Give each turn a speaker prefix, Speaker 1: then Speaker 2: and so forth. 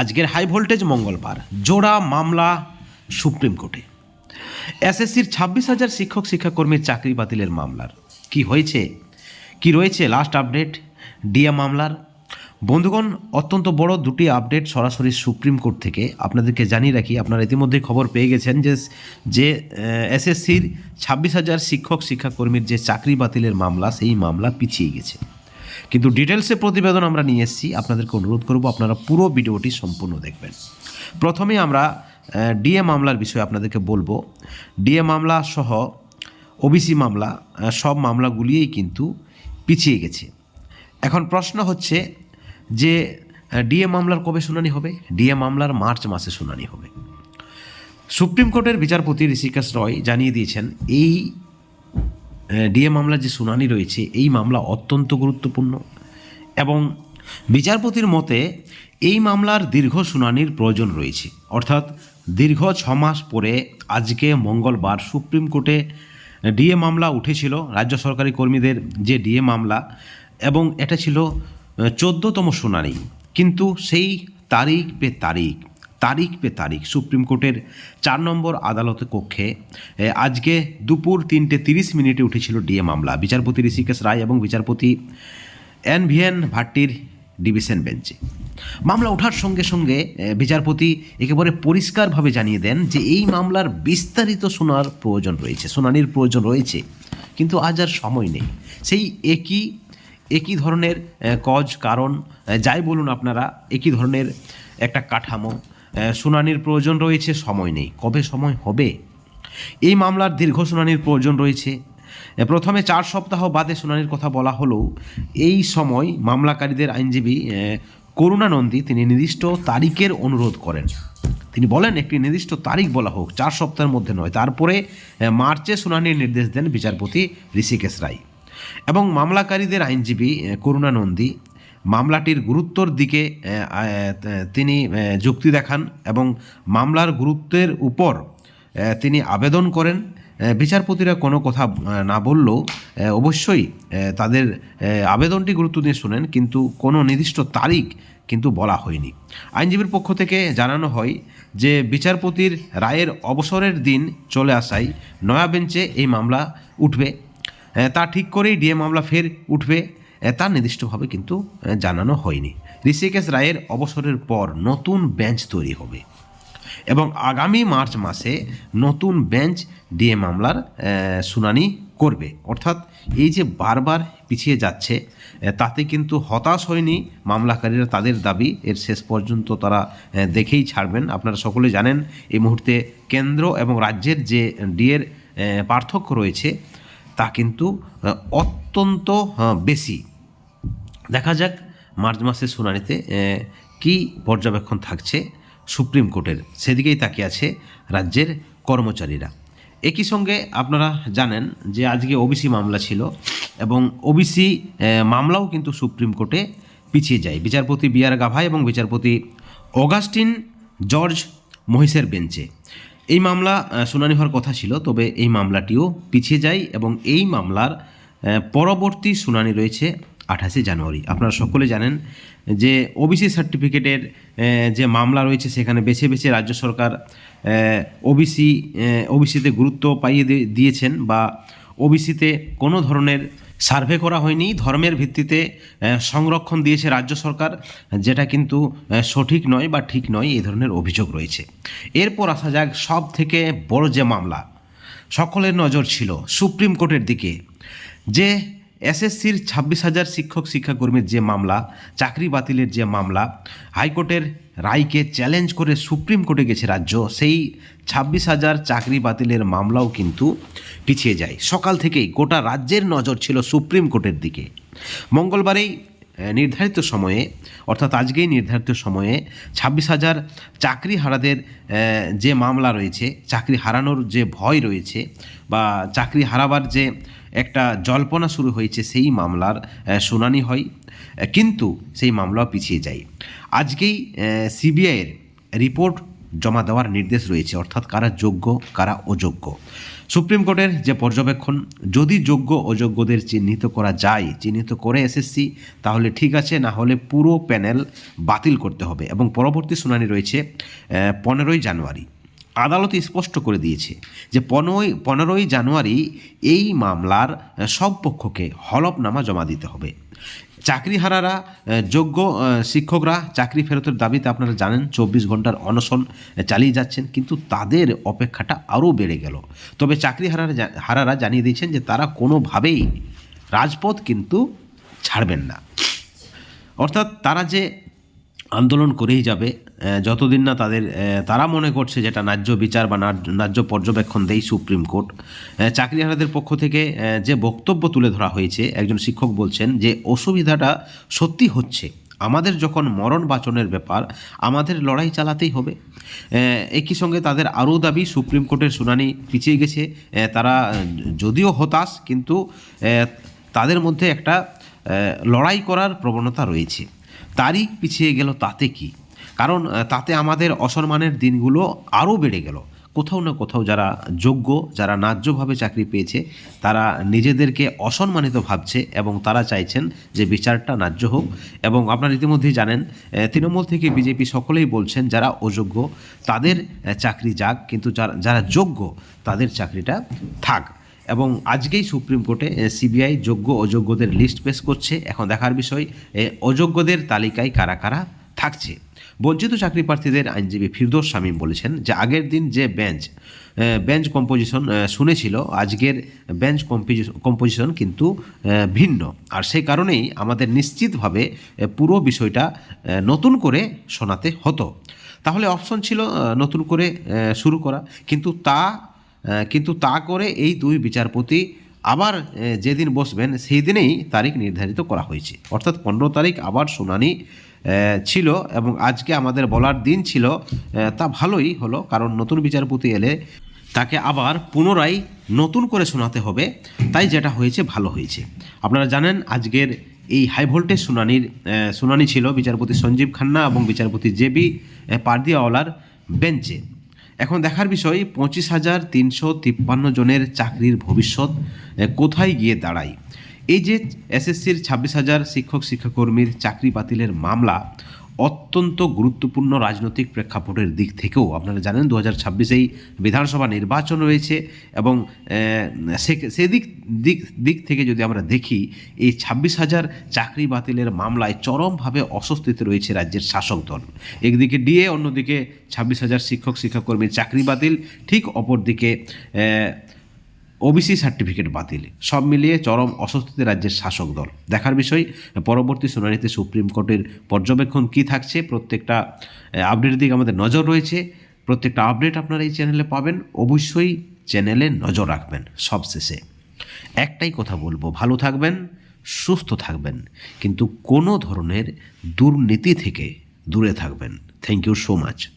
Speaker 1: আজকের high voltage মঙ্গলবার। জোড়া মামলা সুপ্রিম কোর্টে। এসএসসির ছাব্বিশ হাজার শিক্ষক, শিক্ষাকর্মীর চাকরি বাতিলের মামলার। কি হয়েছে? কি রয়েছে? লাস্ট আপডেট ডিএ মামলার। বন্ধুগণ, অত্যন্ত বড় দুটি আপডেট সরাসরি সুপ্রিম কোর্ট থেকে আপনাদেরকে জানিয়ে রাখি। আপনারা ইতিমধ্যেই খবর পেয়ে গেছেন যে যে এসএসসির ছাব্বিশ হাজার শিক্ষক, শিক্ষাকর্মীর যে চাকরি বাতিলের মামলা, সেই মামলা পিছিয়ে গেছে। কিন্তু ডিটেলসে প্রতিবেদন আমরা নিয়ে এসেছি। আপনাদেরকে অনুরোধ করব আপনারা পুরো ভিডিওটি সম্পূর্ণ দেখবেন। প্রথমে আমরা ডিএ মামলার বিষয়ে আপনাদেরকে বলব। ডিএ মামলা সহ ওবিসি মামলা সব মামলাগুলিই কিন্তু পিছিয়ে গেছে। এখন প্রশ্ন হচ্ছে যে ডিএ মামলার কবে শুনানি হবে? ডিএ মামলার মার্চ মাসে শুনানি হবে। সুপ্রিম কোর্টের বিচারপতি ঋষিকাশ রয় জানিয়ে দিয়েছেন, এই ডিএ মামলার যে শুনানি রয়েছে, এই মামলা অত্যন্ত গুরুত্বপূর্ণ এবং বিচারপতির মতে এই মামলার দীর্ঘ শুনানির প্রয়োজন রয়েছে। অর্থাৎ দীর্ঘ ছ মাস পরে আজকে মঙ্গলবার সুপ্রিম কোর্টে ডিএ মামলা উঠেছিল, রাজ্য সরকারি কর্মীদের যে ডিএ মামলা, এবং এটা ছিল চোদ্দতম শুনানি। কিন্তু সেই তারিখ পে তারিখ তারিখ পে তারিখ, সুপ্রিম কোর্টের চার নম্বর আদালত কক্ষে আজকে দুপুর তিনটে তিরিশ মিনিটে উঠেছিল ডিএ মামলা। বিচারপতি ঋষিকেশ রায় এবং বিচারপতি এন ভিএন ভাট্টির ডিভিশন বেঞ্চে। মামলা ওঠার সঙ্গে সঙ্গে বিচারপতি একেবারে পরিষ্কারভাবে জানিয়ে দেন যে এই মামলার বিস্তারিত শোনার প্রয়োজন রয়েছে, শুনানির প্রয়োজন রয়েছে, কিন্তু আজ আর সময় নেই। সেই একই একই ধরনের কজ, কারণ যাই বলুন আপনারা, একই ধরনের একটা কাঠামো শুনানির প্রয়োজন রয়েছে, সময় নেই। কবে সময় হবে? এই মামলার দীর্ঘ শুনানির প্রয়োজন রয়েছে। প্রথমে চার সপ্তাহ বাদে শুনানির কথা বলা হলেও এই সময় মামলাকারীদের আইনজীবী করুণানন্দী, তিনি নির্দিষ্ট তারিখের অনুরোধ করেন। তিনি বলেন, একটি নির্দিষ্ট তারিখ বলা হোক, চার সপ্তাহের মধ্যে নয়। তারপরে মার্চে শুনানির নির্দেশ দেন বিচারপতি ঋষিকেশ রায়। এবং মামলাকারীদের আইনজীবী করুণানন্দী মামলাটির গুরুত্বর দিকে তিনি যুক্তি দেখান এবং মামলার গুরুত্বের উপর তিনি আবেদন করেন। বিচারপতিরা কোনো কথা না বললেও অবশ্যই তাদের আবেদনটি গুরুত্ব দিয়ে শোনেন, কিন্তু কোনো নির্দিষ্ট তারিখ কিন্তু বলা হয়নি। আইনজীবীর পক্ষ থেকে জানানো হয় যে, বিচারপতির রায়ের অবসরের দিন চলে আসায় নয়া বেঞ্চে এই মামলা উঠবে। তা ঠিক করেই ডিএ মামলা ফের উঠবে। তা নির্দিষ্টভাবে কিন্তু জানানো হয়নি। ঋষিকেশ রায়ের অবসরের পর নতুন বেঞ্চ তৈরি হবে। এবং আগামী মার্চ মাসে নতুন বেঞ্চ ডিএ মামলার শুনানি করবে। অর্থাৎ এই যে বারবার পিছিয়ে যাচ্ছে তাতে কিন্তু হতাশ হয়নি মামলাকারীরা। তাদের দাবি, এর শেষ পর্যন্ত তারা দেখেই ছাড়বেন। আপনারা সকলে জানেন, এই মুহূর্তে কেন্দ্র এবং রাজ্যের যে ডিএর পার্থক্য রয়েছে তা কিন্তু অত্যন্ত বেশি। দেখা যাক মার্চ মাসের শুনানিতে কি পর্যবেক্ষণ থাকছে সুপ্রিম কোর্টের। সেদিকেই তাকিয়ে আছে রাজ্যের কর্মচারীরা। একই সঙ্গে আপনারা জানেন যে আজকে ওবিসি মামলা ছিল এবং ওবিসি মামলাও কিন্তু সুপ্রিম কোর্টে পিছিয়ে যায়। বিচারপতি বি আর গাভাই এবং বিচারপতি অগাস্টিন জর্জ মহিষের বেঞ্চে। এই মামলা শুনানি হওয়ার কথা ছিল, তবে এই মামলাটিও পিছিয়ে যায় এবং এই মামলার পরবর্তী শুনানি রয়েছে আঠাশে জানুয়ারি। আপনারা সকলে জানেন যে ওবিসি সার্টিফিকেটের যে মামলা রয়েছে সেখানে বেছে বেছে রাজ্য সরকার ওবিসি ওবিসিতে গুরুত্ব পাইয়ে দিয়েছেন বা ওবিসিতে কোনো ধরনের সার্ভে করা হয়নি। ধর্মের ভিত্তিতে সংরক্ষণ দিয়েছে রাজ্য সরকার, যেটা কিন্তু সঠিক নয় বা ঠিক নয়, এই ধরনের অভিযোগ রয়েছে। এরপর আসা যাক সব থেকে বড় যে মামলা। সকলের নজর ছিল সুপ্রিম কোর্টের দিকে, যে এসএসসির ছাব্বিশ হাজার শিক্ষক শিক্ষাকর্মীর যে মামলা, চাকরি বাতিলের যে মামলা, হাইকোর্টের রায়কে চ্যালেঞ্জ করে সুপ্রিম কোর্টে গেছে রাজ্য, সেই ছাব্বিশ হাজার চাকরি বাতিলের মামলাও কিন্তু পিছিয়ে যায়। সকাল থেকেই গোটা রাজ্যের নজর ছিল সুপ্রিম কোর্টের দিকে। মঙ্গলবারেই নির্ধারিত সময়ে, অর্থাৎ আজকেই নির্ধারিত সময়ে ছাব্বিশ হাজার চাকরি হারাদের যে মামলা রয়েছে, চাকরি হারানোর যে ভয় রয়েছে বা চাকরি হারাবার যে একটা জল্পনা শুরু হয়েছে, সেই মামলার শুনানি হয়। কিন্তু সেই মামলা পিছিয়ে যায়। আজকেই সিবিআইয়ের রিপোর্ট জমা দেওয়ার নির্দেশ রয়েছে, অর্থাৎ কারা যোগ্য, কারা অযোগ্য। সুপ্রিম কোর্টের যে পর্যবেক্ষণ, যদি যোগ্য অযোগ্যদের চিহ্নিত করা যায়, চিহ্নিত করে এসএসসি তাহলে ঠিক আছে, না হলে পুরো প্যানেল বাতিল করতে হবে। এবং পরবর্তী শুনানি রয়েছে পনেরোই জানুয়ারি। আদালত স্পষ্ট করে দিয়েছে যে পনেরোই পনেরোই জানুয়ারি এই মামলার সব পক্ষকে হলফনামা জমা দিতে হবে। চাকরিহারারা যোগ্য শিক্ষকরা চাকরি ফেরতের দাবিতে আপনারা জানেন চব্বিশ ঘণ্টার অনশন চালিয়ে যাচ্ছেন, কিন্তু তাদের অপেক্ষাটা আরও বেড়ে গেল। তবে চাকরিহারারা হারারা জানিয়ে দিয়েছেন যে তারা কোনোভাবেই রাজপথ কিন্তু ছাড়বেন না। অর্থাৎ তারা যে আন্দোলন করেই যাবে যতদিন না তাদের তারা মনে করছে যেটা ন্যায্য বিচার বা ন্যায্য- পর্যবেক্ষণ দেয় সুপ্রিম কোর্ট চাকরিহারাদের পক্ষ থেকে যে বক্তব্য তুলে ধরা হয়েছে, একজন শিক্ষক বলছেন যে অসুবিধাটা সত্যি হচ্ছে। আমাদের যখন মরণ বাচনের ব্যাপার, আমাদের লড়াই চালাতেই হবে। একই সঙ্গে তাদের আরও দাবি, সুপ্রিম কোর্টের শুনানি পিছিয়ে গেছে। তারা যদিও হতাশ, কিন্তু তাদের মধ্যে একটা লড়াই করার প্রবণতা রয়েছে। তারিখ পিছিয়ে গেল তাতে কি? কারণ তাতে আমাদের অসম্মানের দিনগুলো আরও বেড়ে গেল। কোথাও না কোথাও যারা যোগ্য, যারা ন্যায্যভাবে চাকরি পেয়েছে, তারা নিজেদেরকে অসম্মানিত ভাবছে এবং তারা চাইছেন যে বিচারটা ন্যায্য হোক। এবং আপনারা ইতিমধ্যেই জানেন তৃণমূল থেকে বিজেপি সকলেই বলছেন, যারা অযোগ্য, তাদের চাকরি যাক, কিন্তু যারা যোগ্য, তাদের চাকরিটা থাক। এবং আজকেই সুপ্রিম কোর্টে সিবিআই যোগ্য, অযোগ্যদের লিস্ট পেশ করছে। এখন দেখার বিষয় অযোগ্যদের তালিকায় কারা কারা থাকছে? বঞ্চিত চাকরি প্রার্থীদের আইনজীবী ফিরদোস শামীম বলেছেন যে আগের দিন যে বেঞ্চ বেঞ্চ কম্পোজিশন শুনেছিল, আজকের বেঞ্চ কম্পোজিশন কিন্তু ভিন্ন। আর সেই কারণেই আমাদের নিশ্চিতভাবে পুরো বিষয়টা নতুন করে শোনাতে হতো। তাহলে অপশন ছিল নতুন করে শুরু করা। কিন্তু তা কিন্তু তা করে এই দুই বিচারপতি আবার যেদিন বসবেন, সেই দিনেই তারিখ নির্ধারিত করা হয়েছে। অর্থাৎ পনেরো তারিখ আবার শুনানি ছিল এবং আজকে আমাদের বলার দিন ছিল তা ভালোই হলো, কারণ নতুন বিচারপতি এলে তাকে আবার পুনরায় নতুন করে শোনাতে হবে, তাই যেটা হয়েছে ভালো হয়েছে। আপনারা জানেন, আজকের এই হাই ভোল্টেজ শুনানির শুনানি ছিল বিচারপতি সঞ্জীব খান্না এবং বিচারপতি জে জেবি পারদিয়াওয়ালার বেঞ্চে। এখন দেখার বিষয়, পঁচিশ হাজার তিনশো তিপ্পান্ন জনের চাকরির ভবিষ্যৎ কোথায় গিয়ে দাঁড়ায়? এই যে এসএসসির ছাব্বিশ হাজার শিক্ষক, শিক্ষাকর্মীর চাকরি বাতিলের মামলা অত্যন্ত গুরুত্বপূর্ণ রাজনৈতিক প্রেক্ষাপটের দিক থেকেও আপনারা জানেন দু হাজার ছাব্বিশেই বিধানসভা নির্বাচন রয়েছে এবং সেদিক, দিক দিক থেকে যদি আমরা দেখি, এই ছাব্বিশ হাজার চাকরি বাতিলের মামলায় চরমভাবে অস্বস্তিতে রয়েছে রাজ্যের শাসক দল। একদিকে ডিএ, অন্যদিকে ছাব্বিশ হাজার শিক্ষক, শিক্ষাকর্মীর চাকরি বাতিল, ঠিক অপরদিকে ওবিসি সার্টিফিকেট বাতিল। সব মিলিয়ে চরম অস্বস্তিতে রাজ্যের শাসক দল। দেখার বিষয়, পরবর্তী শুনানিতে সুপ্রিম কোর্টের পর্যবেক্ষণ কী থাকছে, প্রত্যেকটা আপডেটের দিকে আমাদের নজর রয়েছে। প্রত্যেকটা আপডেট আপনারা এই চ্যানেলে পাবেন। অবশ্যই চ্যানেলে নজর রাখবেন, সবশেষে। একটাই কথা বলব, ভালো থাকবেন, সুস্থ থাকবেন। কিন্তু কোনো ধরনের দুর্নীতি থেকে দূরে থাকবেন। Thank you so much